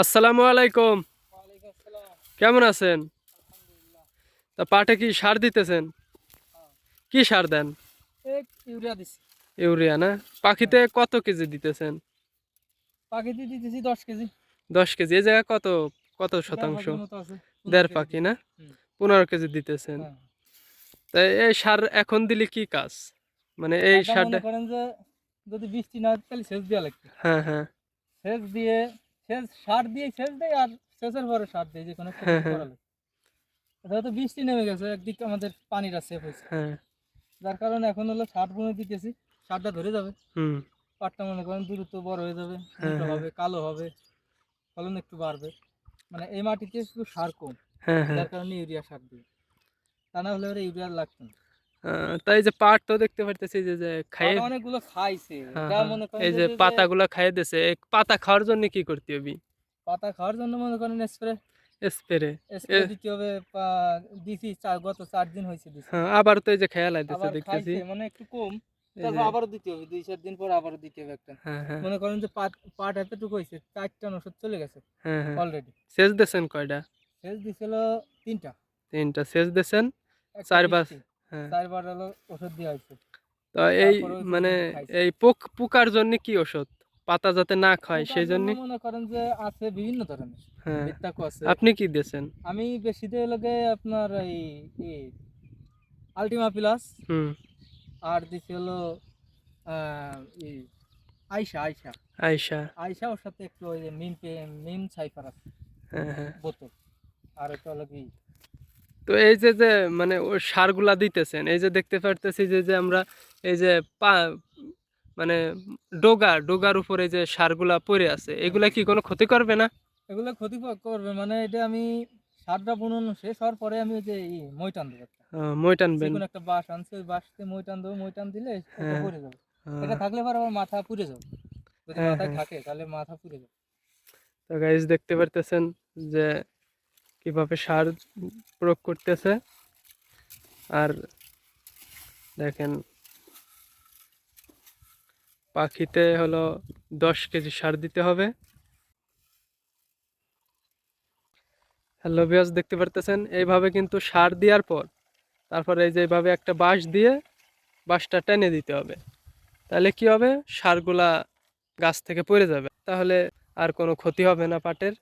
আসসালামু আলাইকুম। কেমন আছেন? তা পাটে কি সার দিতেছেন। কি সার দেন? ইউরিয়া না? পাখিতে কত কেজি দিতেছেন? পাখিতে দিতেছি দশ কেজি। দশ কেজি এই জায়গায় কত কত শতাংশ? দেড় পাখি না? পনেরো কেজি দিতেছেন। তাই এই সার এখন দিলে কি কাজ? মানে এই সারটা যদি বৃষ্টি না হয় তাহলে সেচ দেওয়া লাগবে। হ্যাঁ হ্যাঁ। সেচ দিয়ে সেচ সার দিয়ে সেচ দেয় আর সেচের পরে সার দেয় যে কোনো যেহেতু বৃষ্টি নেমে গেছে একদিকে আমাদের পানিটা সেফ হয়েছে। হ্যাঁ। যার কারণে এখন হলো সার বুনে দিতেছি সারটা ধরে যাবে। হুম। পাটটা মনে করেন দ্রুত বড় হয়ে যাবে হ্যাঁ, হ্যাঁ। হবে কালো হবে ফলন একটু বাড়বে। মানে এই মাটিতে একটু সার কম যার কারণে ইউরিয়া সার দিই। তা না হলে ইউরিয়া লাগতো না। তাই যে পাট তো দেখতে পারতেছি যে যে খাইয়ে অনেকগুলো খাইছে। হ্যাঁ, হ্যাঁ। এই যে যে খাইয়ে দিছে পাতা খাওয়ার জন্য কি করতে হবে? পাতা খাওয়ার জন্য মনে করেন স্প্রে। স্প্রে। দিতে হবে দিছি গত চার দিন হয়েছে দিছি। হ্যাঁ আবার তো এই যে খেয়াল আইতেছে দেখতেছি। মানে একটু কম। তারপর আবারও দিতে হবে দুই চার দিন পর আবারও দিতে হবে একটা। মনে করেন যে পাট পাট এতটুকু হয়েছে চারটা ওষুধ চলে গেছে অলরেডি সেচ দিয়েছেন কয়টা? শেষ দিছিল তিনটা। তিনটা। একটা চারবার বৃষ্টি, হ্যাঁ চারবার হলো ওষুধ দেওয়া হয়েছে। তো এই মানে এই পোক পোকার জন্য কি ওষুধ? পাতা যাতে না খায় সেই জন্য মনে করেন যে আছে বিভিন্ন ধরনের। হ্যাঁ। আপনি কি দিয়েছেন? আমি বেশি দিয়ে লগে আপনার এই আলটিমা প্লাস হুম। আর দিছি হলো আইসা আইসা আয়সা আইসা ওর সাথে একটু ওই যে পে- মিন সাইফার আছে হ্যাঁ হ্যাঁ। বোতল। আর এটা হলো কি তো এই যে যে মানে ওই সারগুলা দিতেছেন এই যে দেখতে পারতেছি যে যে আমরা এই যে পা মানে ডোগা ডোগার উপরে যে সারগুলা পড়ে আছে এগুলা কি কোনো ক্ষতি করবে না? এগুলো ক্ষতি করবে মানে এটা আমি সারটা বুনন শেষ হওয়ার পরে আমি ওই যে ই মই টান দেবো মই টানবেন কোনো একটা বাঁশ আনছে ওই বাঁশতে মই টান দেবো মই টান দিলে এটা হ্যাঁ। পড়ে যাবে। এটা থাকলে পর আবার মাথা পুড়ে যাবে। যদি হ্যাঁ, মাথায় হ্যাঁ। থাকে তাহলে মাথা পুড়ে যাবে। তো গাইজ দেখতে পারতেছেন যে কীভাবে সার প্রয়োগ করতেছে। আর দেখেন, পাখিতে হলো দশ কেজি সার দিতে হবে। হ্যালো বিয়াস দেখতে পারতেছেন? এইভাবে কিন্তু সার দেওয়ার পর, তারপরে এই যে এইভাবে একটা বাঁশ দিয়ে বাঁশটা টেনে দিতে হবে। তাহলে কি হবে? সারগুলা গাছ থেকে পড়ে যাবে। তাহলে আর কোনো ক্ষতি হবে না পাটের।